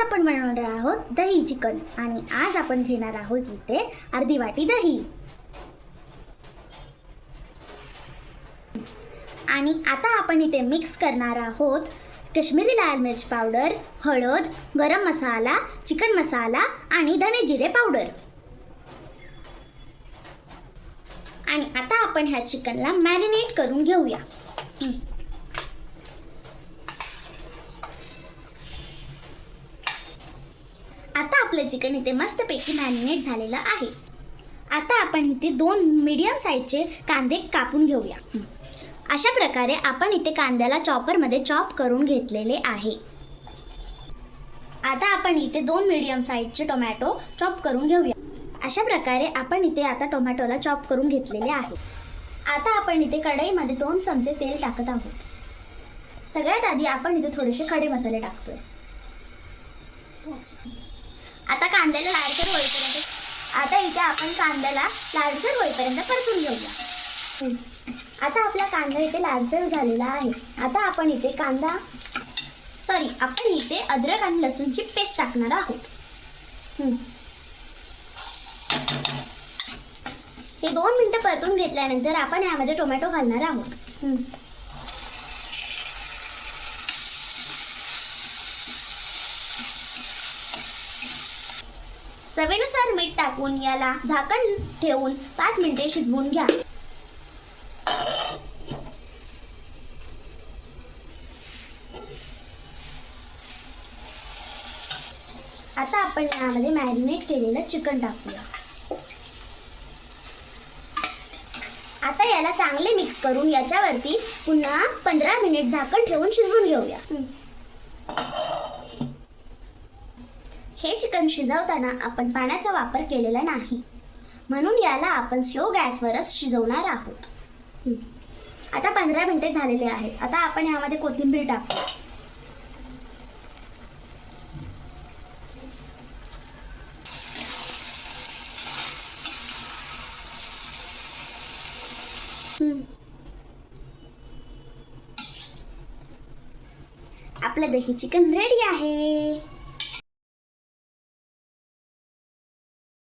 आपण बनवणार आहोत दही चिकन. आणि आज आपण घेणार आहोत इथे अर्धी वाटी दही. आणि आता आपण इथे मिक्स करणार आहोत काश्मीरी लाल मिर्च पावडर हळद गरम मसाला चिकन मसाला आणि धने जिरे पावडर. आणि आता आपण ह्या चिकनला मॅरिनेट करून घेऊया हं. आता आपलं चिकन इथे मस्तपैकी मॅरिनेट झालेलं आहे. आता आपण इथे दोन मीडियम साईजचे कांदे कापून घेऊया. अशा प्रकारे आपण इथे कांद्याला चॉपरमध्ये चॉप करून घेतलेले आहे. आता आपण इथे दोन मीडियम साईजचे टोमॅटो चॉप करून घेऊया. अशा प्रकारे आपण इथे आता टोमॅटोला चॉप करून घेतलेले आहे. आता आपण इथे कढईमध्ये दोन चमचे तेल टाकत आहोत. सगळ्यात आधी आपण इथे थोडेसे खडे मसाले टाकतोय. आता कांद्याला लालसर होईपर्यंत आता इथे आपण कांद्याला लालसर होईपर्यंत परतून घेऊया. आता आपला कांदा इथे लालसर झालेला आहे. आता आपण इथे कांदा सॉरी आपण इथे अद्रक आणि लसूणची पेस्ट टाकणार आहोत. हे दोन मिनटं परतून घेतल्यानंतर आपण यामध्ये टोमॅटो घालणार आहोत. चवीनुसार मीठ टाकून याला झाकण ठेवून पाच मिनिटे शिजवून घ्या. आता आपण यामध्ये मॅरिनेट केलेलं चिकन टाकूया. आता याला चांगले मिक्स करून याच्यावरती पुन्हा पंधरा मिनिट झाकण ठेवून शिजवून घेऊया. हे चिकन शिजवताना आपण पाण्याचा वापर केलेला नाही. म्हणून याला आपण स्लो गॅसवरच शिजवणार आहोत. आता पंधरा मिनिटे झालेले आहेत. आता आपण यामध्ये कोथिंबीर टाकू. आपलं दही चिकन रेडी आहे.